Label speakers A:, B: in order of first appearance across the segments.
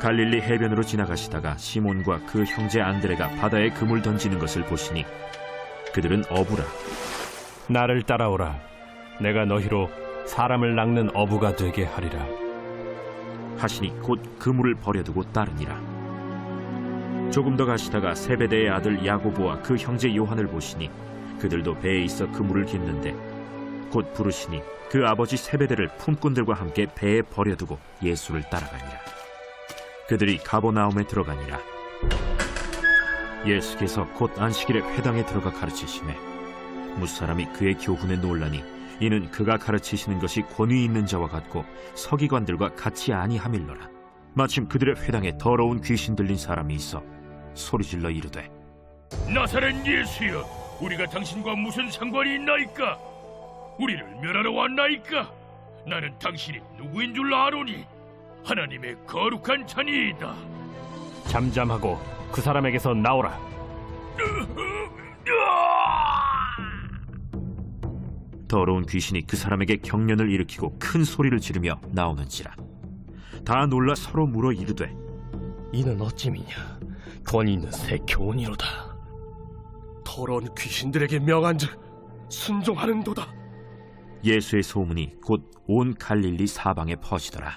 A: 갈릴리 해변으로 지나가시다가 시몬과 그 형제 안드레가 바다에 금을 던지는 것을 보시니 그들은 어부라
B: 나를 따라오라. 내가 너희로 사람을 낚는 어부가 되게 하리라.
A: 하시니 곧 그물을 버려두고 따르니라 조금 더 가시다가 세베대의 아들 야고보와 그 형제 요한을 보시니 그들도 배에 있어 그물을 깃는데 곧 부르시니 그 아버지 세베대를 품꾼들과 함께 배에 버려두고 예수를 따라가니라 그들이 가보나움에 들어가니라 예수께서 곧 안식일에 회당에 들어가 가르치심에 무사람이 그의 교훈에 놀라니 이는 그가 가르치시는 것이 권위 있는 자와 같고 서기관들과 같이 아니함일러라 마침 그들의 회당에 더러운 귀신 들린 사람이 있어 소리질러 이르되
C: 나사렛 예수여, 우리가 당신과 무슨 상관이 있나이까? 우리를 멸하러 왔나이까? 나는 당신이 누구인 줄 아노니 하나님의 거룩한 자니이다.
B: 잠잠하고 그 사람에게서 나오라.
A: 더러운 귀신이 그 사람에게 경련을 일으키고 큰 소리를 지르며 나오는지라. 다 놀라 서로 물어 이르되
D: 이는 어찌미냐? 권위 있는 새 교훈이로다. 더러운 귀신들에게 명한즉 순종하는도다.
A: 예수의 소문이 곧 온 갈릴리 사방에 퍼지더라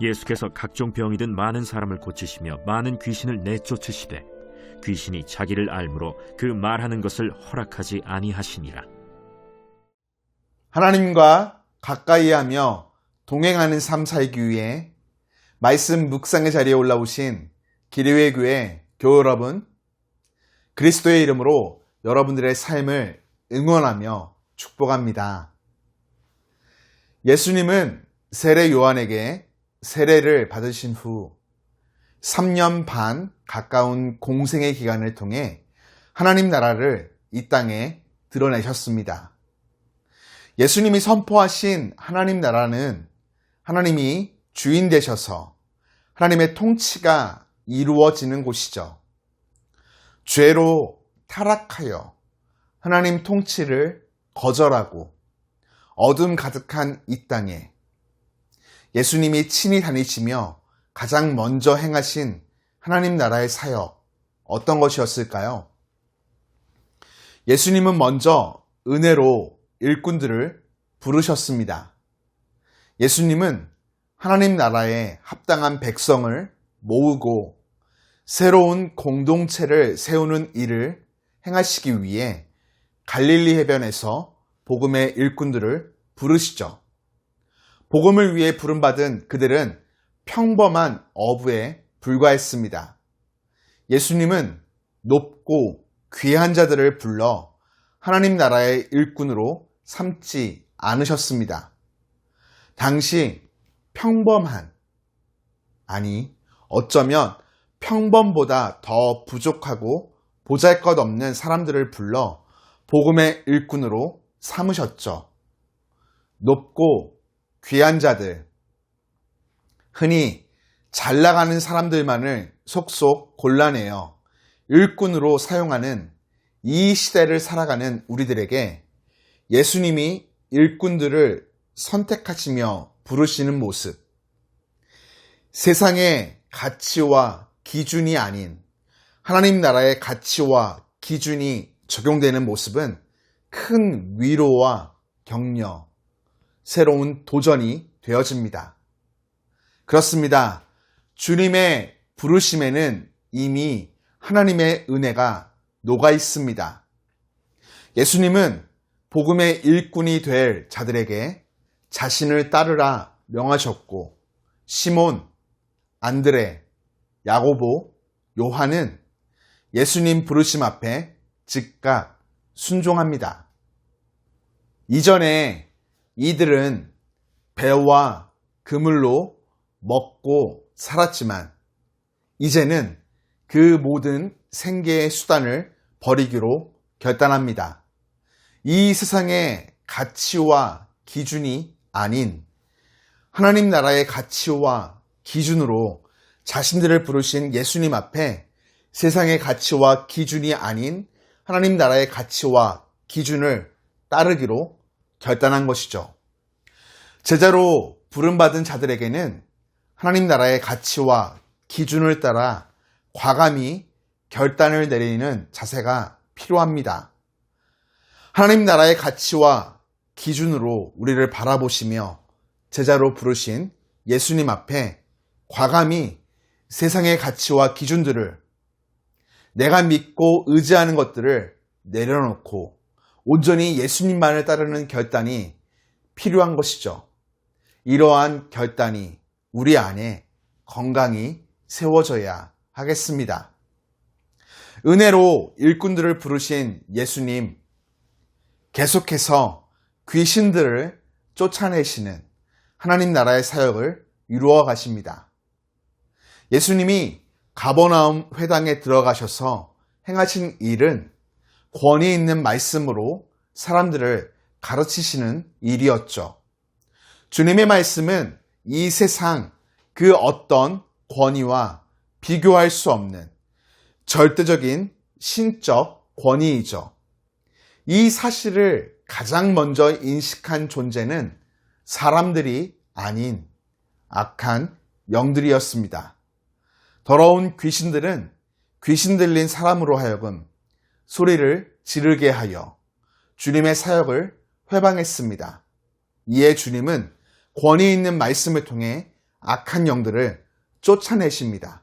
A: 예수께서 각종 병이든 많은 사람을 고치시며 많은 귀신을 내쫓으시되 귀신이 자기를 알므로 그 말하는 것을 허락하지 아니하시니라
E: 하나님과 가까이 하며 동행하는 삶 살기 위해 말씀 묵상의 자리에 올라오신 기리회 교회 교회 여러분, 그리스도의 이름으로 여러분들의 삶을 응원하며 축복합니다. 예수님은 세례 요한에게 세례를 받으신 후 3년 반 가까운 공생의 기간을 통해 하나님 나라를 이 땅에 드러내셨습니다. 예수님이 선포하신 하나님 나라는 하나님이 주인 되셔서 하나님의 통치가 이루어지는 곳이죠. 죄로 타락하여 하나님 통치를 거절하고 어둠 가득한 이 땅에 예수님이 친히 다니시며 가장 먼저 행하신 하나님 나라의 사역 어떤 것이었을까요? 예수님은 먼저 은혜로 일꾼들을 부르셨습니다. 예수님은 하나님 나라에 합당한 백성을 모으고 새로운 공동체를 세우는 일을 행하시기 위해 갈릴리 해변에서 복음의 일꾼들을 부르시죠. 복음을 위해 부름받은 그들은 평범한 어부에 불과했습니다. 예수님은 높고 귀한 자들을 불러 하나님 나라의 일꾼으로 삼지 않으셨습니다. 당시 평범한, 아니, 어쩌면 평범보다 더 부족하고 보잘 것 없는 사람들을 불러 복음의 일꾼으로 삼으셨죠. 높고 귀한 자들, 흔히 잘 나가는 사람들만을 속속 골라내어 일꾼으로 사용하는 이 시대를 살아가는 우리들에게 예수님이 일꾼들을 선택하시며 부르시는 모습. 세상의 가치와 기준이 아닌 하나님 나라의 가치와 기준이 적용되는 모습은 큰 위로와 격려, 새로운 도전이 되어집니다. 그렇습니다. 주님의 부르심에는 이미 하나님의 은혜가 녹아 있습니다. 예수님은 복음의 일꾼이 될 자들에게 자신을 따르라 명하셨고, 시몬, 안드레, 야고보, 요한은 예수님 부르심 앞에 즉각 순종합니다. 이전에 이들은 배와 그물로 먹고 살았지만 이제는 그 모든 생계의 수단을 버리기로 결단합니다. 이 세상의 가치와 기준이 아닌 하나님 나라의 가치와 기준으로 자신들을 부르신 예수님 앞에 세상의 가치와 기준이 아닌 하나님 나라의 가치와 기준을 따르기로 결단한 것이죠. 제자로 부름받은 자들에게는 하나님 나라의 가치와 기준을 따라 과감히 결단을 내리는 자세가 필요합니다. 하나님 나라의 가치와 기준으로 우리를 바라보시며 제자로 부르신 예수님 앞에 과감히 세상의 가치와 기준들을 내가 믿고 의지하는 것들을 내려놓고 온전히 예수님만을 따르는 결단이 필요한 것이죠. 이러한 결단이 우리 안에 건강히 세워져야 하겠습니다. 은혜로 일꾼들을 부르신 예수님, 계속해서 귀신들을 쫓아내시는 하나님 나라의 사역을 이루어 가십니다. 예수님이 가버나움 회당에 들어가셔서 행하신 일은 권위 있는 말씀으로 사람들을 가르치시는 일이었죠. 주님의 말씀은 이 세상 그 어떤 권위와 비교할 수 없는 절대적인 신적 권위이죠. 이 사실을 가장 먼저 인식한 존재는 사람들이 아닌 악한 영들이었습니다. 더러운 귀신들은 귀신 들린 사람으로 하여금 소리를 지르게 하여 주님의 사역을 회방했습니다. 이에 주님은 권위 있는 말씀을 통해 악한 영들을 쫓아내십니다.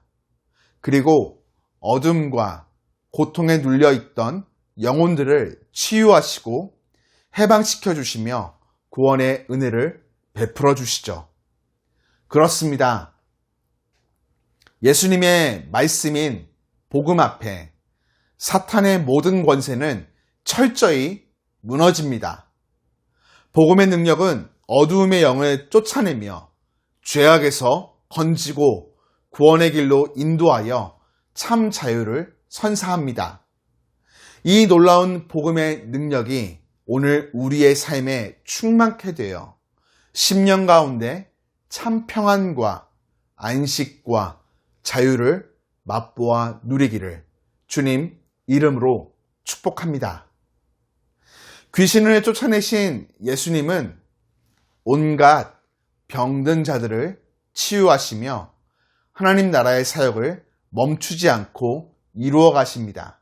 E: 그리고 어둠과 고통에 눌려 있던 영혼들을 치유하시고 해방시켜 주시며 구원의 은혜를 베풀어 주시죠. 그렇습니다. 예수님의 말씀인 복음 앞에 사탄의 모든 권세는 철저히 무너집니다. 복음의 능력은 어두움의 영을 쫓아내며 죄악에서 건지고 구원의 길로 인도하여 참 자유를 선사합니다. 이 놀라운 복음의 능력이 오늘 우리의 삶에 충만케 되어 10년 가운데 참 평안과 안식과 자유를 맛보아 누리기를 주님 이름으로 축복합니다. 귀신을 쫓아내신 예수님은 온갖 병든 자들을 치유하시며 하나님 나라의 사역을 멈추지 않고 이루어 가십니다.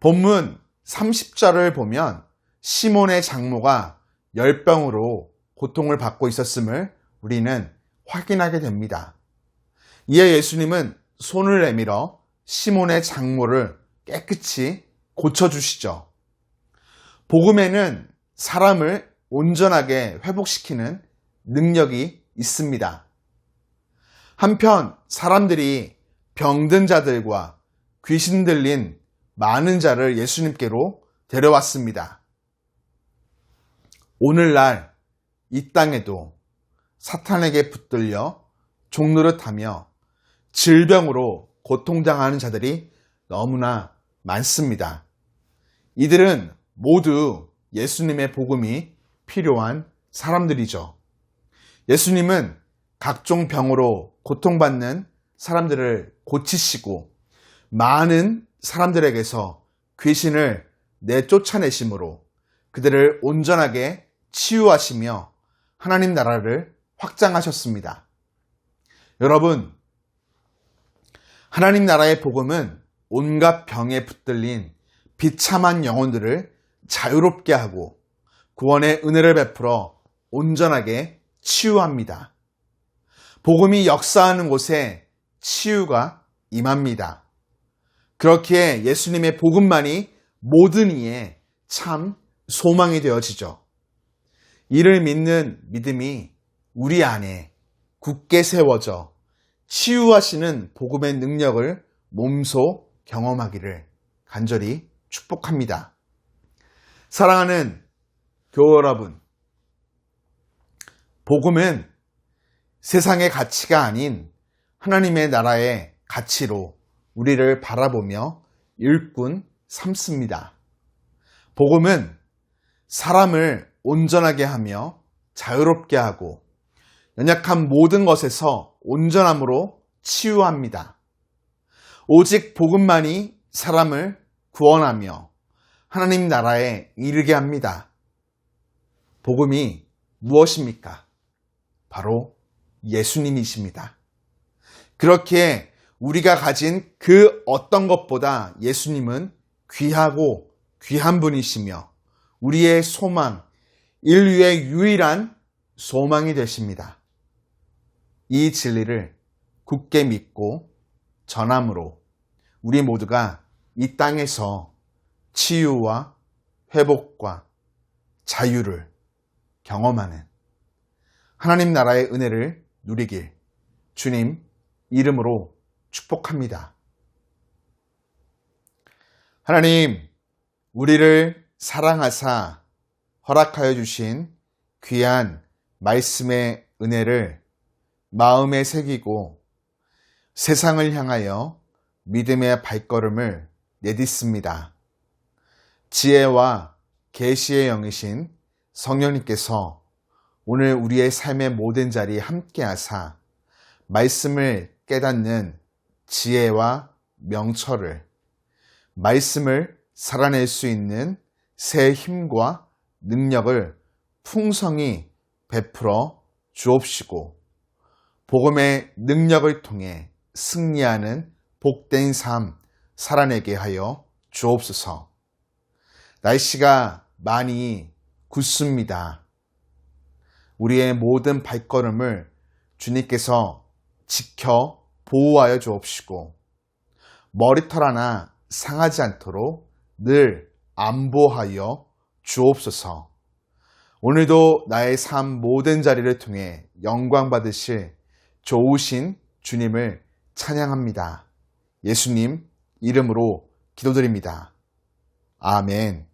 E: 본문 30절을 보면 시몬의 장모가 열병으로 고통을 받고 있었음을 우리는 확인하게 됩니다. 이에 예수님은 손을 내밀어 시몬의 장모를 깨끗이 고쳐주시죠. 복음에는 사람을 온전하게 회복시키는 능력이 있습니다. 한편 사람들이 병든 자들과 귀신 들린 많은 자를 예수님께로 데려왔습니다. 오늘날 이 땅에도 사탄에게 붙들려 종노릇하며 질병으로 고통당하는 자들이 너무나 많습니다. 이들은 모두 예수님의 복음이 필요한 사람들이죠. 예수님은 각종 병으로 고통받는 사람들을 고치시고 많은 사람들에게서 귀신을 내쫓아내심으로 그들을 온전하게 치유하시며 하나님 나라를 확장하셨습니다. 여러분, 하나님 나라의 복음은 온갖 병에 붙들린 비참한 영혼들을 자유롭게 하고 구원의 은혜를 베풀어 온전하게 치유합니다. 복음이 역사하는 곳에 치유가 임합니다. 그렇기에 예수님의 복음만이 모든 이의 참 소망이 되어지죠. 이를 믿는 믿음이 우리 안에 굳게 세워져 치유하시는 복음의 능력을 몸소 경험하기를 간절히 축복합니다. 사랑하는 교우 여러분, 복음은 세상의 가치가 아닌 하나님의 나라의 가치로 우리를 바라보며 일꾼 삼습니다. 복음은 사람을 온전하게 하며 자유롭게 하고 연약한 모든 것에서 온전함으로 치유합니다. 오직 복음만이 사람을 구원하며 하나님 나라에 이르게 합니다. 복음이 무엇입니까? 바로 예수님이십니다. 그렇게 우리가 가진 그 어떤 것보다 예수님은 귀하고 귀한 분이시며 우리의 소망, 인류의 유일한 소망이 되십니다. 이 진리를 굳게 믿고 전함으로 우리 모두가 이 땅에서 치유와 회복과 자유를 경험하는 하나님 나라의 은혜를 누리길 주님 이름으로 축복합니다. 하나님, 우리를 사랑하사 허락하여 주신 귀한 말씀의 은혜를 마음에 새기고 세상을 향하여 믿음의 발걸음을 내딛습니다. 지혜와 계시의 영이신 성령님께서 오늘 우리의 삶의 모든 자리에 함께하사 말씀을 깨닫는 지혜와 명철을 말씀을 살아낼 수 있는 새 힘과 능력을 풍성히 베풀어 주옵시고 복음의 능력을 통해 승리하는 복된 삶 살아내게 하여 주옵소서. 날씨가 많이 굳습니다. 우리의 모든 발걸음을 주님께서 지켜 보호하여 주옵시고 머리털 하나 상하지 않도록 늘 안보하여 주옵소서. 오늘도 나의 삶 모든 자리를 통해 영광 받으실 좋으신 주님을 찬양합니다. 예수님 이름으로 기도드립니다. 아멘.